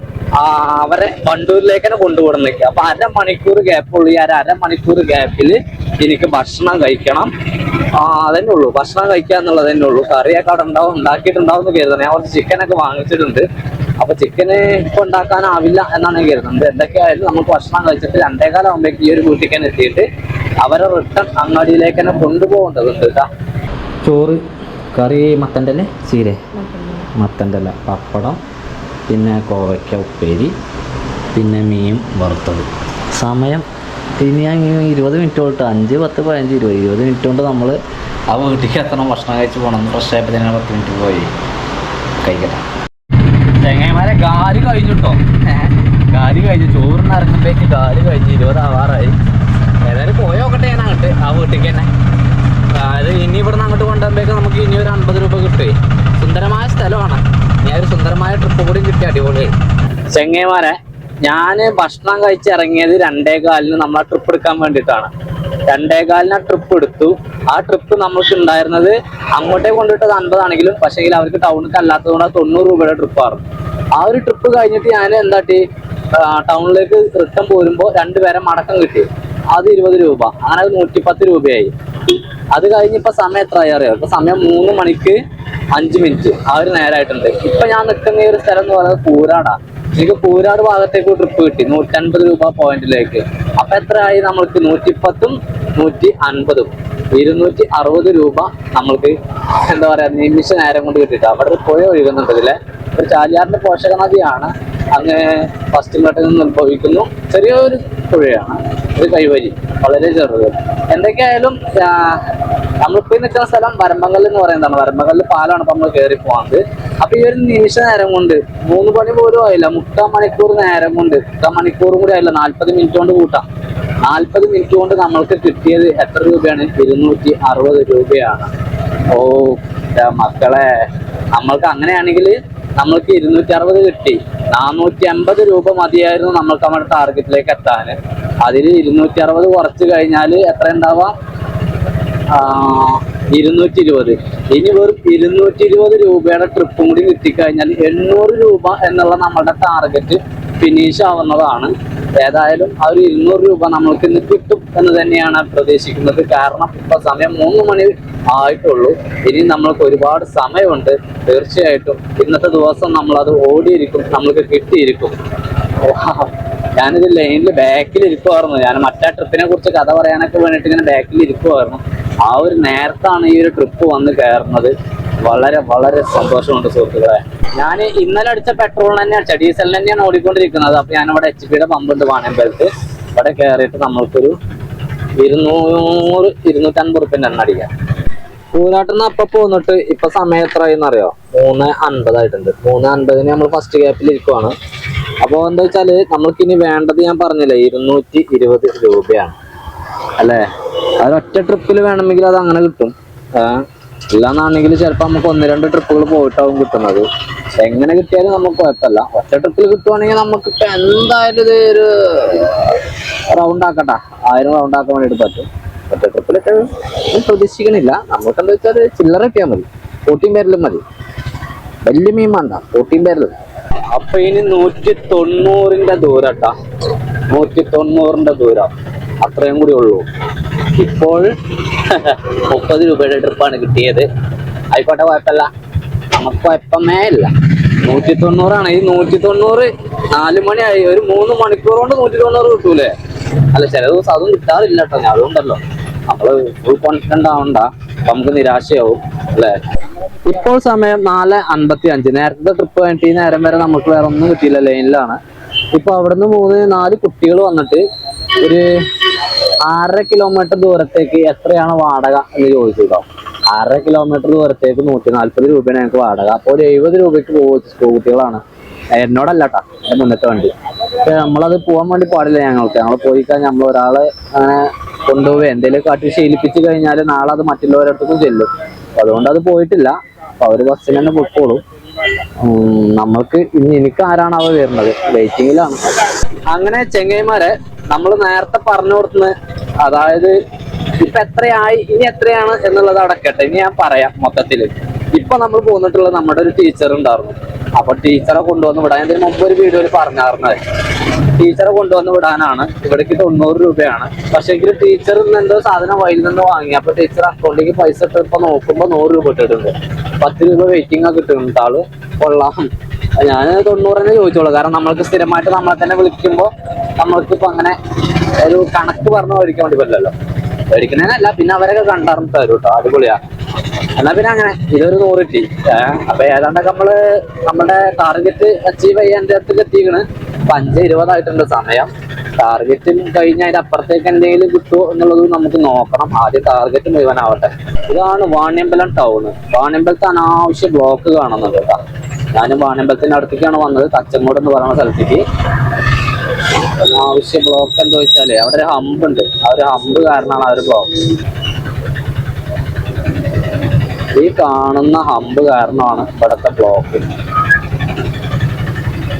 അവരെ വണ്ടൂരിലേക്ക് തന്നെ കൊണ്ടുപോകണം നിൽക്കുക അപ്പൊ അരമണിക്കൂർ ഗ്യാപ്പുള്ളൂ ഈ അരമണിക്കൂർ ഗ്യാപ്പിൽ എനിക്ക് ഭക്ഷണം കഴിക്കണം. ആ അതന്നെ ഉള്ളൂ. ഭക്ഷണം കഴിക്കുക എന്നുള്ളത് തന്നെ ഉള്ളൂ. കറിയൊക്കെ അവിടെ ഉണ്ടാവും ഉണ്ടാക്കിയിട്ടുണ്ടാവും എന്ന് കരുതണേ കുറച്ച് ചിക്കനൊക്കെ വാങ്ങിച്ചിട്ടുണ്ട്. അപ്പൊ ചിക്കന് ഇപ്പൊ ഉണ്ടാക്കാനാവില്ല എന്നാണ് കരുതുന്നത്. എന്തൊക്കെയായാലും നമുക്ക് ഭക്ഷണം കഴിച്ചിട്ട് രണ്ടേകാലം ആകുമ്പോഴേക്ക് ഈ ഒരു തന്നെ എത്തിയിട്ട് അവരെ റിട്ടേൺ അങ്ങാടിയിലേക്ക് തന്നെ കൊണ്ടുപോകേണ്ടതുണ്ട് കേട്ടാ. ചോറ് കറി മത്തന്റെ അല്ലേ? ചീര. മത്തന്റെ അല്ല പപ്പടം പിന്നെ കോവയ്ക്ക ഉപ്പേരി പിന്നെ മീൻ വറുത്തത്. സമയം ഇനി ഞാൻ ഇരുപത് മിനിറ്റ് തൊട്ട് അഞ്ച് പത്ത് പതിനഞ്ച് ഇരുപത് ഇരുപത് മിനിറ്റ് കൊണ്ട് നമ്മൾ ആ വീട്ടിലേക്ക് എത്തണം ഭക്ഷണം കഴിച്ച് പോകണം ഫ്രഷ് ആയപ്പോൾ തന്നെ പത്ത് മിനിറ്റ് പോയി. കഴിക്കട്ടെ ചെങ്ങന്മാരെ ഗാരി കഴിഞ്ഞിട്ടോ ഗാരി കഴിഞ്ഞു. ചോറിന് ഇറങ്ങുമ്പോഴേക്ക് ഗാരി കഴിഞ്ഞ്. ഇരുപത് ആവാറായി ഏതായാലും പോയോക്കട്ടെ ഞാൻ അങ്ങോട്ട് ആ വീട്ടിലേക്ക് തന്നെ. അതായത് ഇനി ഇവിടുന്ന് അങ്ങോട്ട് കൊണ്ടുപോകുമ്പോഴേക്ക് നമുക്ക് ഇനി ഒരു അൻപത് രൂപ കിട്ടുവേ. സുന്ദരമായ സ്ഥലമാണ്. ഞാൻ ഒരു സുന്ദരമായ ട്രിപ്പ് കൂടി കിട്ടി അടിപൊളി. ചെങ്ങന്മാരെ ഞാൻ ഭക്ഷണം കഴിച്ച് ഇറങ്ങിയത് രണ്ടേകാലിന് നമ്മളെ ട്രിപ്പ് എടുക്കാൻ വേണ്ടിയിട്ടാണ്. രണ്ടേകാലിന് ട്രിപ്പ് എടുത്തു. ആ ട്രിപ്പ് നമ്മൾക്ക് ഉണ്ടായിരുന്നത് അങ്ങോട്ടേ കൊണ്ടിട്ടത് അൻപതാണെങ്കിലും പക്ഷേ അവർക്ക് ടൗണിലേക്ക് അല്ലാത്തതുകൊണ്ട് തൊണ്ണൂറ് രൂപയുടെ ട്രിപ്പായിരുന്നു ആ ഒരു ട്രിപ്പ് കഴിഞ്ഞിട്ട് ഞാൻ എന്താട്ടി ടൗണിലേക്ക് റിട്ടേൺ പോരുമ്പോൾ രണ്ടുപേരെ മടക്കം കിട്ടി. അത് ഇരുപത് രൂപ. അങ്ങനെ നൂറ്റിപ്പത്ത് രൂപയായി. അത് കഴിഞ്ഞ് ഇപ്പൊ സമയം എത്ര അറിയാം? ഇപ്പൊ സമയം മൂന്ന് മണിക്ക് അഞ്ച് മിനിറ്റ്. ആ ഒരു നേരമായിട്ടുണ്ട് ഇപ്പൊ ഞാൻ നിൽക്കുന്ന ഒരു സ്ഥലം എന്ന് പറയുന്നത് പൂരാടാ. എനിക്ക് പൂരാട് ഭാഗത്തേക്ക് ട്രിപ്പ് കിട്ടി. നൂറ്റൻപത് രൂപ പോയിന്റിലേക്ക് അപ്പൊ എത്ര ആയി നമ്മൾക്ക്? നൂറ്റിപ്പത്തും നൂറ്റി അൻപതും ഇരുന്നൂറ്റി അറുപത് രൂപ നമ്മൾക്ക് എന്താ പറയാ നിമിഷ നേരം കൊണ്ട് കിട്ടിയിട്ട്. അവിടെ ഒരു പുഴ ഒഴുകുന്നുണ്ട് ഇതിലെ. ഒരു ചാലിയാറിന്റെ പോഷക നദിയാണ്. അങ്ങ് ഫസ്റ്റ് ഘട്ടം നിന്ന് ഉത്ഭവിക്കുന്നു. ചെറിയൊരു പുഴയാണ്. ഒരു കൈവരി. വളരെ ചെറുത്. എന്തൊക്കെയായാലും നമ്മൾ നമ്മളിപ്പോ നിൽക്കുന്ന സ്ഥലം വരമ്പങ്കൽ എന്ന് പറയുന്നതാണ്. വരമ്പങ്കലിൽ പാലാണ് ഇപ്പൊ നമ്മൾ കയറി പോകുന്നത് അപ്പൊ ഈ ഒരു നിമിഷ നേരം കൊണ്ട് മൂന്ന് പണി പോലും ആയില്ല. മുക്കാൽ മണിക്കൂർ നേരം കൊണ്ട് മുക്കാൽ മണിക്കൂറും കൂടി ആയില്ല. നാല്പത് മിനിറ്റ് കൊണ്ട് കൂട്ടാം. നാല്പത് മിനിറ്റ് കൊണ്ട് നമ്മൾക്ക് കിട്ടിയത് എത്ര രൂപയാണ്? ഇരുന്നൂറ്റി അറുപത് രൂപയാണ്. ഓ മക്കളെ നമ്മൾക്ക് അങ്ങനെയാണെങ്കിൽ നമ്മൾക്ക് ഇരുന്നൂറ്റി അറുപത് കിട്ടി. നാനൂറ്റി അമ്പത് രൂപ മതിയായിരുന്നു നമ്മൾക്ക് നമ്മുടെ ടാർഗറ്റിലേക്ക് എത്താൻ. അതിൽ ഇരുന്നൂറ്റി അറുപത് കുറച്ച് കഴിഞ്ഞാൽ എത്ര ഉണ്ടാവാം ഇരുന്നൂറ്റി ഇരുപത് ഇനി വെറും ഇരുന്നൂറ്റി ഇരുപത് രൂപയുടെ ട്രിപ്പും കൂടി കിട്ടിക്കഴിഞ്ഞാൽ എണ്ണൂറ് രൂപ എന്നുള്ള നമ്മളുടെ ടാർഗറ്റ് ഫിനിഷ് ആവുന്നതാണ്. ഏതായാലും ആ ഒരു ഇരുന്നൂറ് രൂപ നമ്മൾക്ക് ഇന്ന് കിട്ടും എന്ന് തന്നെയാണ് പ്രതീക്ഷിക്കുന്നത്. കാരണം ഇപ്പൊ സമയം മൂന്ന് മണി ആയിട്ടുള്ളൂ. ഇനി നമ്മൾക്ക് ഒരുപാട് സമയമുണ്ട്. തീർച്ചയായിട്ടും ഇന്നത്തെ ദിവസം നമ്മൾ അത് ഓടിയിരിക്കും. നമ്മൾക്ക് കിട്ടിയിരിക്കും. ഞാനിത് ലൈനിൽ ബാക്കിൽ ഇരിക്കുമായിരുന്നു ഞാൻ മറ്റേ ട്രിപ്പിനെ കുറിച്ച് കഥ പറയാനൊക്കെ വേണ്ടിയിട്ട് ഇങ്ങനെ ബാക്കിൽ ഇരിക്കുമായിരുന്നു ആ ഒരു നേരത്താണ് ഈ ഒരു ട്രിപ്പ് വന്ന് കയറുന്നത്. വളരെ വളരെ സന്തോഷമുണ്ട് സുഹൃത്തുക്കളെ. ഞാൻ ഇന്നലെ അടിച്ച പെട്രോൾ തന്നെയാണ് ഡീസൽ തന്നെയാണ് ഓടിക്കൊണ്ടിരിക്കുന്നത്. അപ്പൊ ഞാൻ ഇവിടെ എച്ച് പിയുടെ പമ്പ് ഉണ്ട് വാണമ്പലത്ത് ഇവിടെ കയറിയിട്ട് നമ്മൾക്കൊരു ഇരുന്നൂറ് ഇരുന്നൂറ്റൻപത് റുപ്യന്റെ എണ്ണ അടിക്കാം. കൂരാട്ടിന്ന് അപ്പൊ പോന്നിട്ട് ഇപ്പൊ സമയം എത്ര അറിയോ മൂന്ന് അൻപതായിട്ടുണ്ട്. മൂന്ന് അൻപതിന് നമ്മൾ ഫസ്റ്റ് ഗ്യാപ്പിൽ ഇരിക്കുവാണ്. അപ്പോൾ എന്താ വെച്ചാൽ നമ്മൾക്ക് ഇനി വേണ്ടത് ഞാൻ പറഞ്ഞില്ലേ ഇരുന്നൂറ്റി ഇരുപത് രൂപയാണ്. അല്ലേ? അത് ഒറ്റ ട്രിപ്പിൽ വേണമെങ്കിൽ അത് അങ്ങനെ കിട്ടും. ഇല്ലാന്നാണെങ്കിൽ ചിലപ്പോൾ നമുക്ക് ഒന്ന് രണ്ട് ട്രിപ്പുകൾ പോയിട്ടാവും കിട്ടുന്നത്. എങ്ങനെ കിട്ടിയാലും നമുക്ക് കുഴപ്പമില്ല. ഒറ്റ ട്രിപ്പിൽ കിട്ടുവാണെങ്കിൽ നമുക്ക് ഇപ്പൊ എന്തായാലും ഒരു റൗണ്ട് ആക്കട്ടെ. ആയിരം റൗണ്ട് ആക്കാൻ വേണ്ടിയിട്ട് പറ്റും. ഒറ്റ ട്രിപ്പിലൊക്കെ പ്രതീക്ഷിക്കണില്ല. നമുക്ക് എന്താ വെച്ചാൽ ചില്ലറ കിട്ടിയാൽ മതി. ഫോർട്ടീൻ പേരിലും മതി. വലിയ മീൻ വേണ്ട. ഫോർട്ടീൻ പേരിൽ അപ്പൊ ഇനി നൂറ്റി തൊണ്ണൂറിന്റെ ദൂരട്ടാ. നൂറ്റി തൊണ്ണൂറിന്റെ ദൂരം. അത്രയും കൂടി ഉള്ളൂ. ഇപ്പോൾ മുപ്പത് രൂപയുടെ ട്രിപ്പാണ് കിട്ടിയത്. ആയിക്കോട്ടെ കുഴപ്പമില്ല. നമുക്ക് കുഴപ്പമേ ഇല്ല. നൂറ്റി തൊണ്ണൂറാണ് ഈ നൂറ്റി തൊണ്ണൂറ് നാല് മണിയായി. ഒരു മൂന്ന് മണിക്കൂർ കൊണ്ട് നൂറ്റി തൊണ്ണൂറ് കിട്ടൂലേ? അല്ല ചില ദിവസം അതും കിട്ടാറില്ല കേട്ടോ. ഞാൻ അതുകൊണ്ടല്ലോ. നമ്മൾ ഫുൾ കോൺഫിഡന്റ് ആവണ്ട. നമുക്ക് നിരാശയാവും അല്ലേ? ഇപ്പോൾ സമയം നാല് അൻപത്തി അഞ്ച് നേരത്തെ ട്രിപ്പ് കഴിഞ്ഞിട്ട് ഈ നേരം വരെ നമുക്ക് വേറെ ഒന്നും കിട്ടിയില്ല ലൈനിലാണ് ഇപ്പൊ അവിടുന്ന് മൂന്ന് നാല് കുട്ടികൾ വന്നിട്ട് ഒരു ആറര കിലോമീറ്റർ ദൂരത്തേക്ക് എത്രയാണ് വാടക എന്ന് ചോദിച്ചു കേട്ടോ ആറര കിലോമീറ്റർ ദൂരത്തേക്ക് നൂറ്റി നാല്പത് രൂപയാണ് ഞങ്ങൾക്ക് വാടക. അപ്പോൾ ഒരു എഴുപത് രൂപയ്ക്ക് പോകും സ്കൂൾ കുട്ടികളാണ്. എന്നോടല്ല കേട്ടാ എന്റെ മുന്നത്തെ വണ്ടി. പക്ഷെ നമ്മളത് പോകാൻ വേണ്ടി പാടില്ല ഞങ്ങൾക്ക്. ഞങ്ങൾ പോയി കഴിഞ്ഞാൽ നമ്മൾ ഒരാളെ അങ്ങനെ കൊണ്ടുപോയി എന്തെങ്കിലും കാട്ടി ശീലിപ്പിച്ച് കഴിഞ്ഞാൽ നാളെ അത് മറ്റുള്ളവരടുത്തും ചെല്ലും. അതുകൊണ്ട് അത് പോയിട്ടില്ല. അപ്പൊ അവർ ബസ്സിൽ തന്നെ പൊക്കോളും. ഉം, നമ്മൾക്ക് ഇനി എനിക്ക് ആരാണ് അവ വരുന്നത്? വെയിറ്റിംഗിലാണ് അങ്ങനെ ചെങ്ങൈമാരെ നമ്മൾ നേരത്തെ പറഞ്ഞു കൊടുത്തുന്ന അതായത് ഇപ്പൊ എത്രയായി ഇനി എത്രയാണ് എന്നുള്ളത് അടക്കട്ടെ. ഇനി ഞാൻ പറയാം മൊത്തത്തിൽ. ഇപ്പൊ നമ്മൾ പോന്നിട്ടുള്ളത് നമ്മുടെ ഒരു ടീച്ചർ ഉണ്ടായിരുന്നു. അപ്പൊ ടീച്ചറെ കൊണ്ടുവന്ന് വിടാൻ ഇതിന് മുമ്പ് ഒരു വീഡിയോയിൽ പറഞ്ഞായിരുന്നത് ടീച്ചറെ കൊണ്ടുവന്ന് വിടാനാണ്. ഇവിടേക്ക് തൊണ്ണൂറ് രൂപയാണ്. പക്ഷെ എങ്കിൽ ടീച്ചർ എന്തോ സാധനം വഴിയിൽ നിന്ന് വാങ്ങി. അപ്പൊ ടീച്ചർ അക്കൗണ്ടിലേക്ക് പൈസ ഇട്ട് ഇപ്പൊ നോക്കുമ്പോ നൂറ് രൂപ ഇട്ടിട്ടുണ്ട്. പത്ത് രൂപ വെയിറ്റിംഗ് ഒക്കെ കിട്ടുന്നുണ്ട് ആൾ. കൊള്ളാം. ഞാൻ തൊണ്ണൂറ് തന്നെ ചോദിച്ചോളൂ. കാരണം നമ്മൾക്ക് സ്ഥിരമായിട്ട് നമ്മളെ തന്നെ വിളിക്കുമ്പോ നമ്മൾക്ക് ഇപ്പൊ അങ്ങനെ ഒരു കണക്ക് പറഞ്ഞ് മേടിക്കാൻ വേണ്ടി പറ്റില്ലല്ലോ. മേടിക്കുന്നതിനല്ല പിന്നെ അവരൊക്കെ കണ്ടറിഞ്ഞ് തരൂട്ടോ അടിപൊളിയാ. എന്നാ പിന്നെ അങ്ങനെ ഇതൊരു നൂറ് കിട്ടി. അപ്പൊ ഏതാണ്ടൊക്കെ നമ്മൾ നമ്മുടെ ടാർഗറ്റ് അച്ചീവ് ചെയ്യാൻ അടുത്തേക്ക് എത്തിക്കണ്. അപ്പൊ അഞ്ച് ഇരുപതായിട്ടുണ്ട് സമയം. ടാർഗറ്റും കഴിഞ്ഞ അതിന്റെ അപ്പുറത്തേക്ക് എന്തെങ്കിലും കിട്ടുമോ എന്നുള്ളത് നമുക്ക് നോക്കണം. ആദ്യം ടാർഗറ്റ് മുഴുവനാവട്ടെ ഇതാണ് വാണിയമ്പലം ടൗണ് വാണിയമ്പലത്ത് അനാവശ്യ ബ്ലോക്ക് കാണുന്നുണ്ട് കേട്ടോ. ഞാനും വാണിയമ്പലത്തിന്റെ അടുത്തേക്കാണ് വന്നത്. തച്ചങ്കോട് എന്ന് പറയുന്ന സ്ഥലത്തേക്ക്. അനാവശ്യ ബ്ലോക്ക് എന്താ വെച്ചാൽ അവിടെ ഒരു ഹമ്പ് ഉണ്ട്. ആ ഒരു ഹമ്പ് കാരണമാണ് ആ ഒരു ബ്ലോക്ക് ഈ കാണുന്ന ഹമ്പ് കാരണമാണ് ഇവിടുത്തെ ബ്ലോക്ക്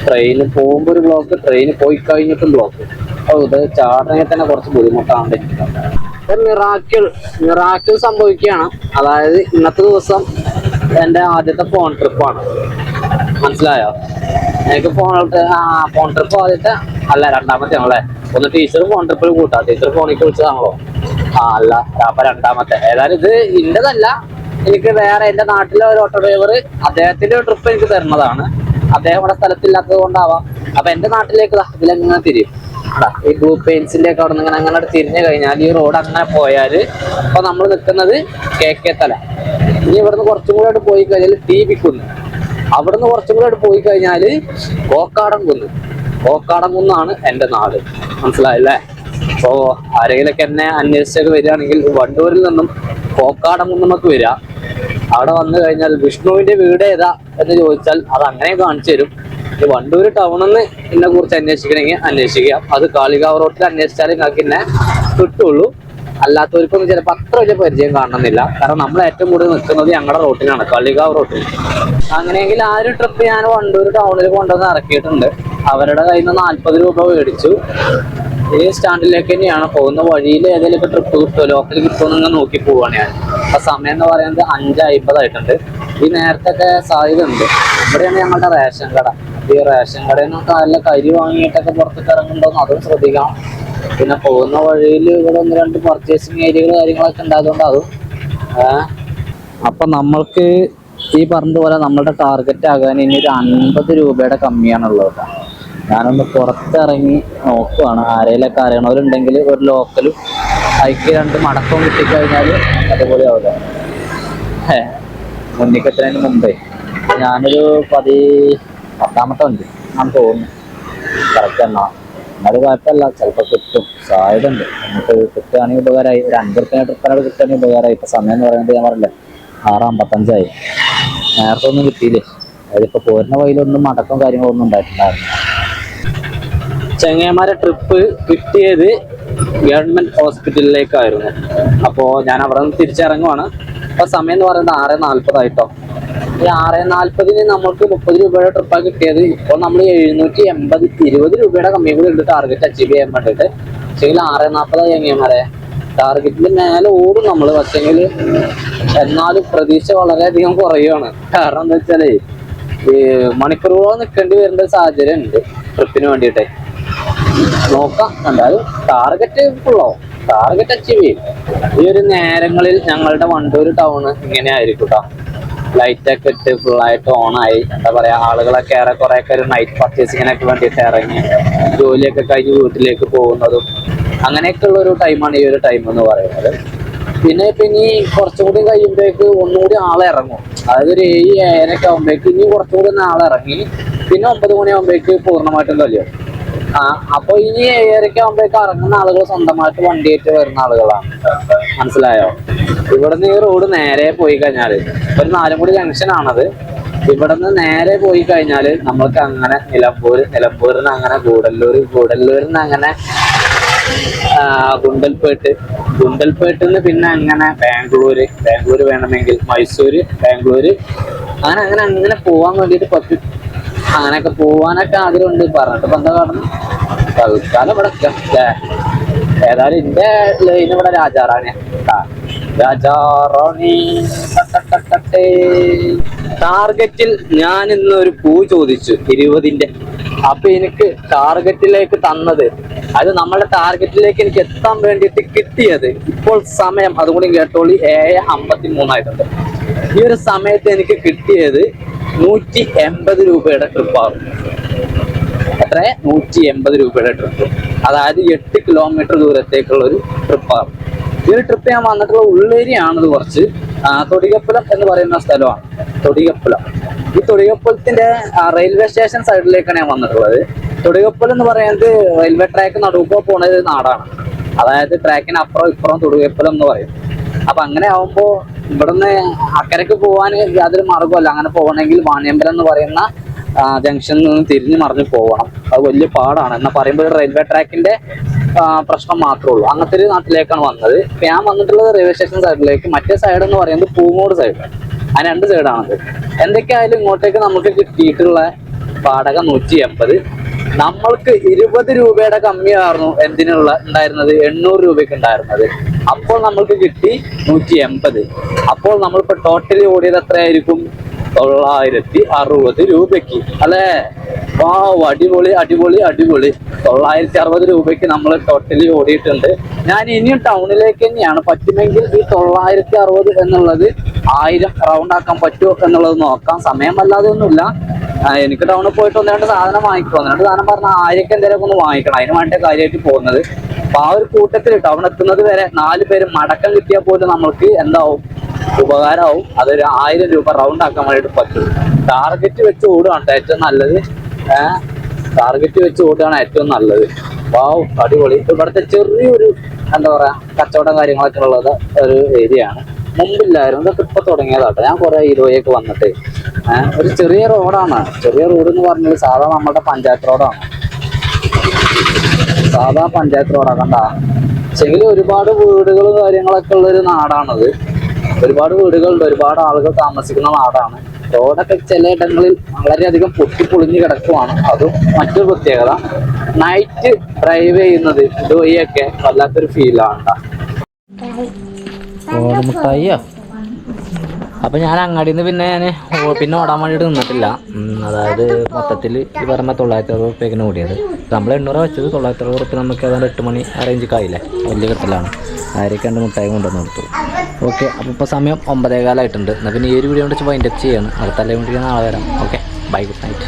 ട്രെയിൻ പോകുമ്പോൾ ഒരു ബ്ലോക്ക് ട്രെയിൻ പോയി കഴിഞ്ഞിട്ടും ബ്ലോക്ക് അപ്പോൾ ഇത് ചാടനെ തന്നെ കുറച്ച് ബുദ്ധിമുട്ടാണ്. ഒരു മിറാക്കിൾ മിറാക്കിൾ സംഭവിക്കുകയാണ്. അതായത് ഇന്നത്തെ ദിവസം എന്റെ ആദ്യത്തെ ഫോൺ ട്രിപ്പാണ് മനസ്സിലായോ? എനിക്ക് ഫോൺ ആ ഫോൺ ട്രിപ്പ് ആദ്യത്തെ അല്ല രണ്ടാമത്തെ ആണല്ലേ ഒന്ന് ടീച്ചർ ഫോൺ ട്രിപ്പിൽ കൂട്ടാ. ടീച്ചർ ഫോണിൽ വിളിച്ചതാണല്ലോ ആ അല്ല അപ്പൊ രണ്ടാമത്തെ. ഏതായാലും ഇത് ഇന്റെതല്ല. എനിക്ക് വേറെ എന്റെ നാട്ടിലെ ഒരു ഓട്ടോ ഡ്രൈവർ അദ്ദേഹത്തിന്റെ ട്രിപ്പ് എനിക്ക് തരുന്നതാണ്. അദ്ദേഹം ഇവിടെ സ്ഥലത്തില്ലാത്തത് കൊണ്ടാവാം. അപ്പൊ എന്റെ നാട്ടിലേക്ക് ഇതിലെങ്ങനെ തിരിയും? ഈ ഗ്രൂപ്പ് പെയിൻസിന്റെ ഒക്കെ അവിടെ നിന്ന് ഇങ്ങനെ അങ്ങനെ തിരിഞ്ഞു കഴിഞ്ഞാൽ ഈ റോഡ് അങ്ങനെ പോയാൽ അപ്പൊ നമ്മൾ നിൽക്കുന്നത് കെ കെ തല. ഇനി ഇവിടുന്ന് കുറച്ചും കൂടെ പോയി കഴിഞ്ഞാൽ ടി വി കുന്ന്. അവിടുന്ന് കുറച്ചും കൂടെ പോയി കഴിഞ്ഞാൽ കോക്കാടം കുന്ന്. കോക്കാടം കുന്നാണ് എന്റെ നാട്. മനസ്സിലായല്ലേ? അപ്പോ ആരെങ്കിലൊക്കെ എന്നെ അന്വേഷിച്ചൊക്കെ വരികയാണെങ്കിൽ വണ്ടൂരിൽ നിന്നും കോക്കാടം കുന്നമ്മക്ക് വരിക. അവിടെ വന്നു കഴിഞ്ഞാൽ വിഷ്ണുവിന്റെ വീട് ഏതാ എന്ന് ചോദിച്ചാൽ അത് അങ്ങനെ കാണിച്ചു തരും. വണ്ടൂർ ടൗണിൽ നിന്ന് എന്നെ കുറിച്ച് അന്വേഷിക്കണമെങ്കിൽ അന്വേഷിക്കാം അത് കാളികാവ് റോട്ടിൽ അന്വേഷിച്ചാലേ നിങ്ങൾക്ക് എന്നെ കിട്ടുള്ളൂ. അല്ലാത്തവർക്കൊന്നും ചിലപ്പോൾ അത്ര വലിയ പരിചയം കാണണമെന്നില്ല. കാരണം നമ്മൾ ഏറ്റവും കൂടുതൽ നിൽക്കുന്നത് ഞങ്ങളുടെ റോട്ടിലാണ് കളികാവ് റോട്ടിൽ അങ്ങനെയെങ്കിൽ ആ ഒരു ട്രിപ്പ് ഞാൻ വണ്ടൂർ ടൗണിൽ കൊണ്ടുവന്ന് ഇറക്കിയിട്ടുണ്ട്. അവരുടെ കയ്യിൽ നിന്ന് നാൽപ്പത് രൂപ മേടിച്ചു. ഈ സ്റ്റാൻഡിലേക്ക് തന്നെയാണ് പോകുന്ന വഴിയിൽ ഏതെങ്കിലും ഏതെങ്കിലുമൊക്കെ ട്രിപ്പ് കിട്ടുമോ? ലോക്കൽ കിട്ടുമോ നോക്കി പോവാണ് ഞാൻ. അപ്പൊ സമയം എന്ന് പറയുന്നത് അഞ്ച് അമ്പതായിട്ടുണ്ട് ഈ നേരത്തെ ഒക്കെ സാധ്യത ഉണ്ട് ഇവിടെയാണ് ഞങ്ങളുടെ റേഷൻ കട. ഈ റേഷൻ കടയിൽ നിന്നൊക്കെ നല്ല കരി വാങ്ങിയിട്ടൊക്കെ പുറത്തേക്ക് ഇറങ്ങുന്നുണ്ടോന്ന് അതും ശ്രദ്ധിക്കണം. പിന്നെ പോകുന്ന വഴിയിൽ ഇവിടെ ഒന്ന് രണ്ട് പർച്ചേസിങ് ഏരിയകൾ കാര്യങ്ങളൊക്കെ ഉണ്ടായതുകൊണ്ട് അതും അപ്പൊ നമ്മൾക്ക് ഈ പറഞ്ഞതുപോലെ നമ്മളുടെ ടാർഗറ്റ് ആകാൻ ഇനി ഒരു അൻപത് രൂപയുടെ കമ്മിയാണുള്ളത് കേട്ടോ. ഞാനൊന്ന് പുറത്തിറങ്ങി നോക്കുവാണ്. ആരെയിലൊക്കെ അറിയണവരുണ്ടെങ്കിൽ ഒരു ലോക്കലും അയക്ക് രണ്ട് മടക്കം കിട്ടിക്കഴിഞ്ഞാൽ അതുപോലെ ആവില്ല മുന്നിക്കെത്തുന്നതിന് മുമ്പേ ഞാനൊരു പതി പത്താമത്തെ വണ്ടി ഞാൻ തോന്നുന്നു കറക്റ്റ് എന്നാ എന്നാലും കുഴപ്പമില്ല. ചിലപ്പോൾ കിട്ടും. സാധ്യത ഉണ്ട് നമുക്ക് കിട്ടുകയാണെങ്കിൽ ഉപകാരമായി. ഒരു അഞ്ചുറുപ്പിന് ട്രിപ്പിനോട് കിട്ടുകയാണെങ്കിൽ ഉപകാരമായി. ഇപ്പം സമയം എന്ന് പറയുന്നത് ഞാൻ പറഞ്ഞില്ല ആറ് അമ്പത്തഞ്ചായി. നേരത്തെ ഒന്നും കിട്ടിയില്ലേ? അതിപ്പോൾ പോരുന്ന വഴിയിലൊന്നും മടക്കം കാര്യങ്ങളൊന്നും ഉണ്ടായിട്ടുണ്ടായിരുന്നു ചെങ്ങന്മാരെ ട്രിപ്പ് കിട്ടിയത് ഗവൺമെന്റ് ഹോസ്പിറ്റലിലേക്കായിരുന്നു അപ്പോൾ ഞാൻ അവിടെ നിന്ന് തിരിച്ചിറങ്ങുവാണ്. അപ്പൊ സമയം എന്ന് പറയുന്നത് ആറ് നാല്പതായിട്ടോ ഈ ആറ് നാല്പതിന് നമുക്ക് മുപ്പത് രൂപയുടെ ട്രിപ്പാണ് കിട്ടിയത്. ഇപ്പോൾ നമ്മൾ എഴുന്നൂറ്റി എൺപത് ഇരുപത് രൂപയുടെ കമ്മി കൂടി ഉണ്ട് ടാർഗറ്റ് അച്ചീവ് ചെയ്യാൻ വേണ്ടിയിട്ട്. പക്ഷേ ആറ് നാൽപ്പതായി ചെങ്ങന്മാരെ ടാർഗറ്റിന് മേലെ ഓടും നമ്മൾ പക്ഷേങ്കിൽ എന്നാലും പ്രതീക്ഷ വളരെയധികം കുറയുകയാണ് കാരണം എന്താ വെച്ചാൽ ഈ മണിക്കൂറുകളോ നിൽക്കേണ്ടി വരേണ്ട സാഹചര്യം ഉണ്ട് ട്രിപ്പിന് വേണ്ടിയിട്ടേ. നോക്കാം. എന്തായാലും ടാർഗറ്റ് ഫുള്ളോ ടാർഗറ്റ് അച്ചീവ് ചെയ്യും. ഈ ഒരു നേരങ്ങളിൽ ഞങ്ങളുടെ വണ്ടൂർ ടൗൺ ഇങ്ങനെ ആയിരിക്കും കേട്ടോ ലൈറ്റൊക്കെ ഇട്ട് ഫുള്ളായിട്ട് ഓണായി എന്താ പറയാ ആളുകളൊക്കെ ഏറെ കുറെ ഒക്കെ ഒരു നൈറ്റ് പർച്ചേസിങ്ങിനൊക്കെ വേണ്ടിയിട്ട് ഇറങ്ങി ജോലിയൊക്കെ കഴിഞ്ഞ് വീട്ടിലേക്ക് പോകുന്നതും അങ്ങനെയൊക്കെയുള്ള ഒരു ടൈമാണ് ഈ ഒരു ടൈം എന്ന് പറയുന്നത്. പിന്നെ ഇപ്പൊ ഇനി കുറച്ചും കൂടി കഴിയുമ്പോഴേക്ക് ഒന്നുകൂടി ആളെ ഇറങ്ങും. അതായത് ഒരു ഏഴ് ഏഴരൊക്കെ ആകുമ്പോഴേക്ക് ഇനി കുറച്ചും കൂടി ഒന്ന് ആളെ ഇറങ്ങി. പിന്നെ ഒമ്പത് മണിയാകുമ്പോഴേക്ക് പൂർണമായിട്ടും കഴിയും അപ്പൊ ഇനി ഏഴരയ്ക്ക് ആകുമ്പോഴേക്ക് ഇറങ്ങുന്ന ആളുകൾ സ്വന്തമായിട്ട് വണ്ടിയായിട്ട് വരുന്ന ആളുകളാണ്. മനസ്സിലായോ? ഇവിടുന്ന് ഈ റോഡ് നേരെ പോയി കഴിഞ്ഞാൽ ഒരു നാലുംകൂടി ജംഗ്ഷൻ ആണത്. ഇവിടുന്ന് നേരെ പോയി കഴിഞ്ഞാൽ നമ്മൾക്ക് അങ്ങനെ നിലമ്പൂർ നിലമ്പൂരിൽ നിന്ന് അങ്ങനെ ഗൂഡല്ലൂർ ഗൂഡല്ലൂരിൽ നിന്ന് അങ്ങനെ ഗുണ്ടൽപേട്ട്. ഗുണ്ടൽപേട്ടിൽ നിന്ന് പിന്നെ അങ്ങനെ ബാംഗ്ലൂര് ബാംഗ്ലൂര് വേണമെങ്കിൽ മൈസൂര് ബാംഗ്ലൂര്. അങ്ങനെ അങ്ങനെ അങ്ങനെ പോവാൻ വേണ്ടിട്ട് പറ്റും. അങ്ങനെയൊക്കെ പോവാനൊക്കെ ആഗ്രഹമുണ്ട് പറഞ്ഞിട്ട് ബന്ധം കാരണം? തൽക്കാലം ഇവിടെ? ഏതായാലും എന്റെ ലൈൻ ഇവിടെ രാജാറാണ്. രാജാറാണി ടാർഗറ്റിൽ ഞാൻ ഇന്ന് ഒരു പൂ ചോദിച്ചു ഇരുപതിന്റെ. അപ്പൊ എനിക്ക് ടാർഗറ്റിലേക്ക് തന്നത് അത് നമ്മളുടെ ടാർഗറ്റിലേക്ക് എനിക്ക് എത്താൻ വേണ്ടിയിട്ട് കിട്ടിയത് ഇപ്പോൾ സമയം അതുകൂടി കേട്ടോളി ഏഴ് അമ്പത്തി മൂന്നായിട്ടുണ്ട് ഈ ഒരു സമയത്ത് എനിക്ക് കിട്ടിയത് നൂറ്റി എൺപത് രൂപയുടെ ട്രിപ്പാണ് എത്ര? നൂറ്റി എൺപത് രൂപയുടെ ട്രിപ്പ് അതായത് എട്ട് കിലോമീറ്റർ ദൂരത്തേക്കുള്ള ഒരു ട്രിപ്പാണ് ഈ ഒരു ട്രിപ്പ് ഞാൻ വന്നിട്ടുള്ള ഉള്ളേരിയാണത് കുറച്ച്. തൊടികപ്പുലം എന്ന് പറയുന്ന സ്ഥലമാണ്. തൊടികപ്പുലം. ഈ തൊടികപ്പുലത്തിന്റെ റെയിൽവേ സ്റ്റേഷൻ സൈഡിലേക്കാണ് ഞാൻ വന്നിട്ടുള്ളത്. തൊടികപ്പുലം എന്ന് പറയുന്നത് റെയിൽവേ ട്രാക്ക് നടുക്കോ പോണ ഒരു നാടാണ്. അതായത് ട്രാക്കിന് അപ്പുറം ഇപ്പുറം തൊടുകപ്പുലം എന്ന് പറയും. അപ്പൊ അങ്ങനെ ആവുമ്പോ ഇവിടുന്ന് അക്കരക്ക് പോകാൻ യാതൊരു മാർഗമല്ല അങ്ങനെ പോകണമെങ്കിൽ വാണിയമ്പലം എന്ന് പറയുന്ന ജംഗ്ഷനിൽ നിന്ന് തിരിഞ്ഞു മറിഞ്ഞ് പോകണം അത് വലിയ പാടാണ്. എന്നാ പറയുമ്പോൾ റെയിൽവേ ട്രാക്കിന്റെ പ്രശ്നം മാത്രമേ ഉള്ളൂ. അങ്ങനത്തെ ഒരു നാട്ടിലേക്കാണ് വന്നത്. ഞാൻ വന്നിട്ടുള്ളത് റെയിൽവേ സ്റ്റേഷൻ സൈഡിലേക്ക് മറ്റേ സൈഡ് എന്ന് പറയുന്നത് പൂങ്ങോട് സൈഡ് ആ രണ്ട് സൈഡാണത് എന്തൊക്കെയായാലും ഇങ്ങോട്ടേക്ക് നമുക്ക് കിട്ടിയിട്ടുള്ള വാടക നൂറ്റി എൺപത്. നമ്മൾക്ക് ഇരുപത് രൂപയുടെ കമ്മിയായിരുന്നു എന്തിനുള്ള ഉണ്ടായിരുന്നത്? എണ്ണൂറ് രൂപയ്ക്ക് ഉണ്ടായിരുന്നത്. അപ്പോൾ നമ്മൾക്ക് കിട്ടി നൂറ്റി എൺപത് അപ്പോൾ നമ്മളിപ്പോ ടോട്ടലി ഓടിയത് എത്രയായിരിക്കും? തൊള്ളായിരത്തി അറുപത് രൂപയ്ക്ക്. അല്ലേ? വാ അടിപൊളി അടിപൊളി അടിപൊളി. തൊള്ളായിരത്തി അറുപത് രൂപയ്ക്ക് നമ്മൾ ടോട്ടലി ഓടിയിട്ടുണ്ട്. ഞാൻ ഇനിയും ടൗണിലേക്ക് തന്നെയാണ്. പറ്റുമെങ്കിൽ ഈ തൊള്ളായിരത്തി അറുപത് എന്നുള്ളത് ആയിരം റൗണ്ട് ആക്കാൻ പറ്റുമോ എന്നുള്ളത് നോക്കാം. സമയം അല്ലാതെ ഒന്നുമില്ല. എനിക്ക് ടൗണിൽ പോയിട്ട് ഒന്ന് രണ്ട് സാധനം വാങ്ങിക്കും. ഒന്ന് രണ്ട് സാധനം പറഞ്ഞാൽ ആയിരക്ക് എന്തെങ്കിലും ഒന്ന് വാങ്ങിക്കണം. അതിന് വേണ്ടി കാര്യമായിട്ട് പോകുന്നത്. അപ്പൊ ആ ഒരു കൂട്ടത്തിൽ ടൗൺ എത്തുന്നത് വരെ നാല് പേര് മടക്കം കിട്ടിയാൽ പോലും നമ്മൾക്ക് എന്താവും? ഉപകാരമാവും അതൊരു ആയിരം രൂപ റൗണ്ട് ആക്കാൻ വേണ്ടിയിട്ട് പറ്റും. ടാർഗറ്റ് വെച്ച് ഓടുകയാണ് ഏറ്റവും നല്ലത്. ടാർഗറ്റ് വെച്ച് ഓടുകയാണ് ഏറ്റവും നല്ലത്. വാവ് അടിപൊളി. ഇവിടുത്തെ ചെറിയൊരു എന്താ പറയാ കച്ചവടം കാര്യങ്ങളൊക്കെ ഉള്ളത് ഒരു ഏരിയ ആണ്. മുമ്പില്ലായിരുന്നു. ഇതൊക്കെ ഇപ്പൊ തുടങ്ങിയതാട്ടോ ഞാൻ കുറെ ഹീറോയൊക്കെ വന്നിട്ട്. ഒരു ചെറിയ റോഡാണ്. ചെറിയ റോഡ് എന്ന് പറഞ്ഞാൽ സാധാ നമ്മുടെ പഞ്ചായത്ത് റോഡാണ്. സാധാ പഞ്ചായത്ത് റോഡാണ് കണ്ട. പക്ഷെങ്കിൽ ഒരുപാട് വീടുകളും കാര്യങ്ങളൊക്കെ ഉള്ള ഒരു നാടാണത്. ഒരുപാട് വീടുകളുണ്ട്. ഒരുപാട് ആളുകൾ താമസിക്കുന്ന നാടാണ്. റോഡൊക്കെ ചിലയിടങ്ങളിൽ വളരെയധികം പൊട്ടിപ്പൊളിഞ്ഞ് കിടക്കുവാണ്. അതും മറ്റൊരു പ്രത്യേകത. നൈറ്റ് ഡ്രൈവ് ചെയ്യുന്നത് ഇതുവഴിയൊക്കെ വല്ലാത്തൊരു ഫീലാണ് ഓണമുട്ടായിയോ അപ്പൊ ഞാൻ അങ്ങാടിന്ന് പിന്നെ ഞാൻ പിന്നെ ഓടാൻ വേണ്ടിയിട്ട് നിന്നിട്ടില്ല. അതായത് മൊത്തത്തിൽ ഈ പറഞ്ഞ തൊള്ളായിരത്തി അറുപത് റുപ്യക്കിന് ഓടിയത് നമ്മൾ എണ്ണൂറ് വെച്ചത്. തൊള്ളായിരത്തി അറുപത് റുപ്യ നമുക്ക് ഏതാണ്ട് എട്ട് മണി ആ റേഞ്ച് ആയില്ലേ? വലിയ കെട്ടലാണ്. ആയിരക്ക് രണ്ട് മുട്ടായി കൊണ്ടുവന്ന് കൊടുത്തു. ഓക്കെ അപ്പോൾ ഇപ്പോൾ സമയം ഒമ്പതേ കാലമായിട്ടുണ്ട് എന്നാൽ പിന്നെ ഈ ഒരു വീഡിയോ കൊണ്ട് വൈൻഡപ്പ് ചെയ്യാണ്. അടുത്ത അല്ലെങ്കിൽ നാളെ വരാം. Okay bye good night